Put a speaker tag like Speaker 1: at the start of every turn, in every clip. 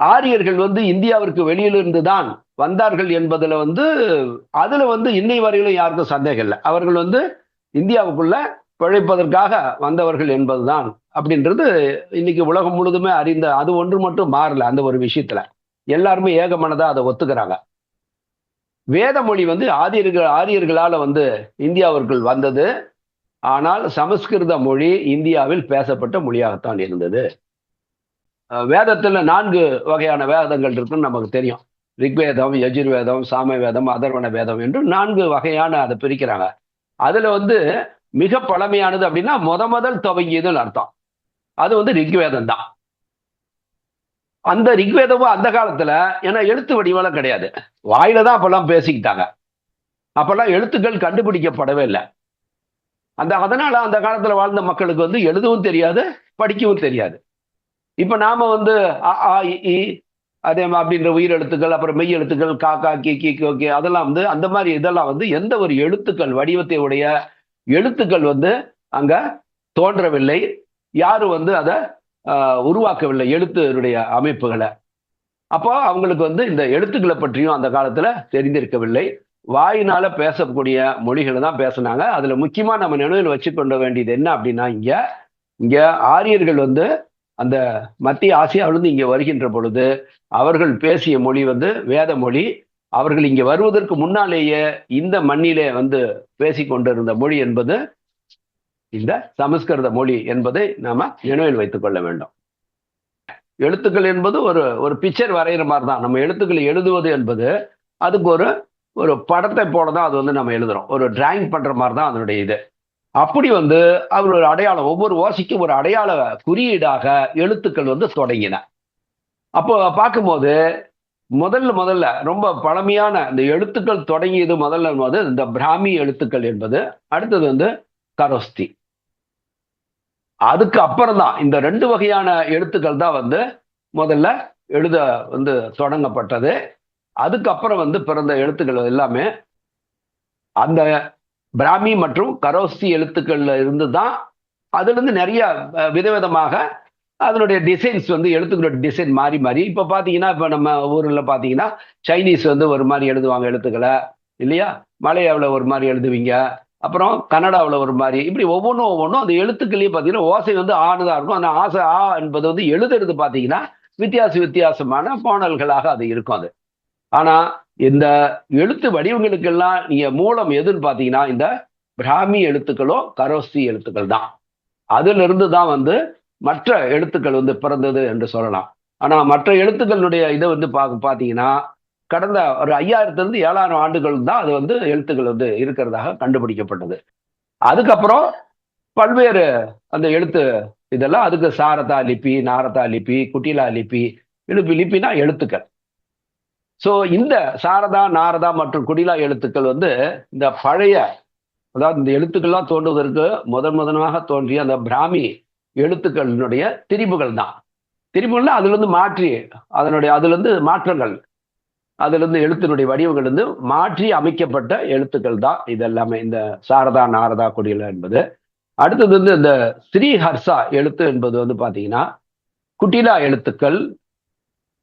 Speaker 1: ஆரியர்கள் வந்து இந்தியாவிற்கு வெளியிலிருந்து தான் வந்தார்கள் என்பதுல வந்து அதுல வந்து இன்னை வரையிலும் யாருக்கும் சந்தேகம் இல்லை. அவர்கள் வந்து இந்தியாவுக்குள்ள பிழைப்பதற்காக வந்தவர்கள் என்பதுதான் அப்படின்றது இன்னைக்கு உலகம் முழுதுமே அறிந்த அது ஒன்று மட்டும் மாறல அந்த ஒரு விஷயத்துல. எல்லாருமே ஏகமனதா அதை ஒத்துக்கிறாங்க. வேத மொழி வந்து ஆரியர்கள் ஆரியர்களால வந்து இந்தியாவிற்குள் வந்தது. ஆனால் சமஸ்கிருத மொழி இந்தியாவில் பேசப்பட்ட மொழியாகத்தான் இருந்தது. வேதத்துல நான்கு வகையான வேதங்கள் இருக்குன்னு நமக்கு தெரியும். ரிக்வேதம் யஜுர்வேதம் சாமவேதம் அதர்வண வேதம் என்று நான்கு வகையான அதை பிரிக்கிறாங்க. அதுல வந்து மிக பழமையானது அப்படின்னா முத முதல் துவங்கியதுன்னு அர்த்தம். அது வந்து ரிக்வேதம் தான். அந்த ரிக்வேதமும் அந்த காலத்துல ஏன்னா எழுத்து வடிவெல்லாம் கிடையாது. வாயில தான் அப்பெல்லாம் பேசிக்கிட்டாங்க. அப்போல்லாம் எழுத்துக்கள் கண்டுபிடிக்கப்படவே இல்லை. அந்த அதனால அந்த காலத்துல வாழ்ந்த மக்களுக்கு வந்து எழுதவும் தெரியாது படிக்கவும் தெரியாது. இப்ப நாம வந்து அ, ஆ, இ, அதே அப்படின்ற உயிர் எழுத்துக்கள் அப்புறம் மெய் எழுத்துக்கள் கா கா கி கி ஓகே அதெல்லாம் வந்து அந்த மாதிரி இதெல்லாம் வந்து எந்த ஒரு எழுத்துக்கள் வடிவத்தை உடைய எழுத்துக்கள் வந்து அங்க தோன்றவில்லை. யாரும் வந்து அதை உருவாக்கவில்லை எழுத்துடைய அமைப்புகளை. அப்போ அவங்களுக்கு வந்து இந்த எழுத்துக்களை பற்றியும் அந்த காலத்துல தெரிந்திருக்கவில்லை. வாயினால பேசக்கூடிய மொழிகளை தான் பேசினாங்க. அதுல முக்கியமா நம்ம நினைவில் வச்சு கொண்ட வேண்டியது என்ன அப்படின்னா இங்க இங்க ஆரியர்கள் வந்து அந்த மத்திய ஆசியாவிலிருந்து இங்கே வருகின்ற பொழுது அவர்கள் பேசிய மொழி வந்து வேத மொழி. அவர்கள் இங்கே வருவதற்கு முன்னாலேயே இந்த மண்ணிலே வந்து பேசி கொண்டிருந்த மொழி என்பது இந்த சமஸ்கிருத மொழி என்பதை நாம நினைவில் வைத்துக் கொள்ள வேண்டும். எழுத்துக்கள் என்பது ஒரு ஒரு பிக்சர் வரைகிற மாதிரி தான் நம்ம எழுத்துக்களை எழுதுவது என்பது அதுக்கு ஒரு ஒரு படத்தை போல தான் அது வந்து நம்ம எழுதுறோம். ஒரு டிராயிங் பண்ற மாதிரி தான் அதனுடைய இது. அப்படி வந்து அவர் ஒரு அடையாளம் ஒவ்வொரு ஓசைக்கும் ஒரு அடையாள குறியீடாக எழுத்துக்கள் வந்து தொடங்கின. அப்போ பார்க்கும்போது முதல்ல முதல்ல ரொம்ப பழமையான இந்த எழுத்துக்கள் தொடங்கியது முதல்ல வந்து இந்த பிராமி எழுத்துக்கள் என்பது அடுத்தது வந்து கரோஸ்தி. அதுக்கு அப்புறம் தான் இந்த ரெண்டு வகையான எழுத்துக்கள் தான் வந்து முதல்ல எழுத வந்து தொடங்கப்பட்டது. அதுக்கப்புறம் வந்து பிறந்த எழுத்துக்கள் எல்லாமே அந்த பிராமி மற்றும் கரோஸ்தி எழுத்துக்கள்ல இருந்து தான் அதுலேருந்து நிறைய விதவிதமாக அதனுடைய டிசைன்ஸ் வந்து எழுத்துக்களோட டிசைன் மாறி மாறி இப்போ பார்த்தீங்கன்னா இப்போ நம்ம ஊரில் பார்த்தீங்கன்னா சைனீஸ் வந்து ஒரு மாதிரி எழுதுவாங்க எழுத்துக்களை இல்லையா? மலையாவில் ஒரு மாதிரி எழுதுவீங்க அப்புறம் கன்னடாவில் ஒரு மாதிரி இப்படி ஒவ்வொன்றும் ஒவ்வொன்றும் அந்த எழுத்துக்கள்லேயே பார்த்தீங்கன்னா ஓசை வந்து ஆணுதான் இருக்கும் அந்த ஆசை ஆ என்பது வந்து எழுதுறது பார்த்தீங்கன்னா வித்தியாச வித்தியாசமான பாடல்களாக அது இருக்கும் அது. ஆனால் இந்த எழுத்து வடிவங்களுக்கெல்லாம் நீங்க மூலம் எதுன்னு பார்த்தீங்கன்னா இந்த பிராமி எழுத்துக்களோ கரோஸ்தி எழுத்துக்கள் தான். அதிலிருந்து தான் வந்து மற்ற எழுத்துக்கள் வந்து பிறந்தது என்று சொல்லலாம். ஆனா மற்ற எழுத்துக்களுடைய இதை வந்து பார்க்க பார்த்தீங்கன்னா கடந்த ஒரு ஐயாயிரத்துல இருந்து ஏழாயிரம் ஆண்டுகள் தான் அது வந்து எழுத்துக்கள் வந்து இருக்கிறதாக கண்டுபிடிக்கப்பட்டது. அதுக்கப்புறம் பல்வேறு அந்த எழுத்து இதெல்லாம் அதுக்கு சாரதா லிபி நாரதா லிபி குட்டிலா லிபி இழுப்பு லிப்பினா எழுத்துக்கள். ஸோ இந்த சாரதா நாரதா மற்றும் குடிலா எழுத்துக்கள் வந்து இந்த பழைய அதாவது இந்த எழுத்துக்கள்லாம் தோன்றுவதற்கு முதன் முதனாக தோன்றிய அந்த பிராமி எழுத்துக்களினுடைய திரிபுகள் தான். திரிபுகள்னா அதுலேருந்து மாற்றி அதனுடைய அதுலேருந்து மாற்றங்கள். அதுலேருந்து எழுத்தினுடைய வடிவங்கள் இருந்து மாற்றி அமைக்கப்பட்ட எழுத்துக்கள் தான் இது எல்லாமே இந்த சாரதா நாரதா குடிலா என்பது. அடுத்தது வந்து இந்த ஸ்ரீஹர்ஷா எழுத்து என்பது வந்து பார்த்தீங்கன்னா குட்டிலா எழுத்துக்கள்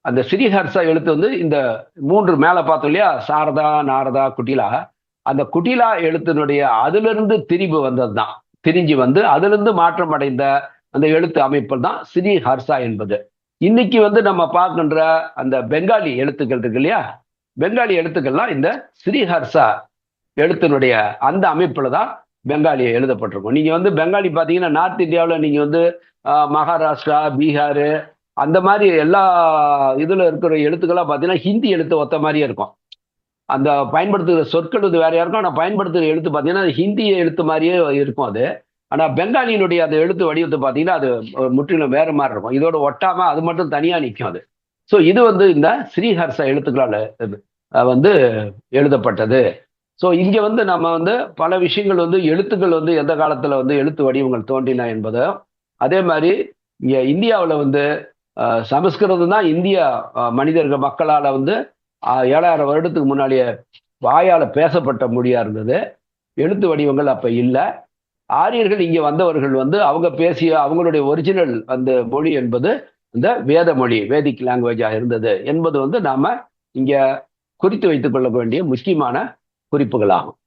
Speaker 1: அந்த ஸ்ரீஹர்ஷா எழுத்து வந்து இந்த மூன்று மேலே பார்த்தோம் இல்லையா? சாரதா நாரதா குட்டிலா. அந்த குட்டிலா எழுத்தினுடைய அதிலிருந்து திரிபு வந்தது தான் திரிஞ்சு வந்து அதிலிருந்து மாற்றம் அடைந்த அந்த எழுத்து அமைப்பு தான் ஸ்ரீஹர்ஷா என்பது. இன்னைக்கு வந்து நம்ம பார்க்கின்ற அந்த பெங்காலி எழுத்துக்கள் இருக்கு இல்லையா? பெங்காலி எழுத்துக்கள்லாம் இந்த ஸ்ரீஹர்ஷா எழுத்தினுடைய அந்த அமைப்புல தான் பெங்காலி எழுதப்பட்டிருக்கும். நீங்க வந்து பெங்காலி பார்த்தீங்கன்னா நார்த் இந்தியாவில் நீங்க வந்து மகாராஷ்டிரா பீகார் அந்த மாதிரி எல்லா இதுல இருக்கிற எழுத்துக்களாக பார்த்தீங்கன்னா ஹிந்தி எழுத்து ஒத்த மாதிரியே இருக்கும். அந்த பயன்படுத்துகிற சொற்கள் வந்து வேறையா இருக்கும். ஆனால் பயன்படுத்துகிற எழுத்து பார்த்தீங்கன்னா அது ஹிந்தி எழுத்து மாதிரியே இருக்கும் அது. ஆனால் பெங்காலியினுடைய அந்த எழுத்து வடிவத்தை பார்த்தீங்கன்னா அது முற்றிலும் வேறு மாதிரி இருக்கும். இதோட ஒட்டாமல் அது மட்டும் தனியாக நிற்கும் அது. ஸோ இது வந்து இந்த ஸ்ரீஹர்ஷ எழுத்துக்களால் வந்து எழுதப்பட்டது. ஸோ இங்கே வந்து நம்ம வந்து பல விஷயங்கள் வந்து எழுத்துக்கள் வந்து எந்த காலத்தில் வந்து எழுத்து வடிவங்கள் தோன்றின என்பதும் அதே மாதிரி இங்கே இந்தியாவில் வந்து சமஸ்கிருதம் தான் இந்திய மனிதர்கள் மக்களால் வந்து ஏழாயிரம் வருடத்துக்கு முன்னாடியே வாயால் பேசப்பட்ட மொழியாக இருந்தது. எழுத்து வடிவங்கள் அப்போ இல்லை. ஆரியர்கள் இங்கே வந்தவர்கள் வந்து அவங்க பேசிய அவங்களுடைய ஒரிஜினல் அந்த மொழி என்பது இந்த வேத மொழி வேதிக் லாங்குவேஜாக இருந்தது என்பது வந்து நாம் இங்கே குறித்து வைத்துக் கொள்ள வேண்டிய முக்கியமான குறிப்புகளாகும்.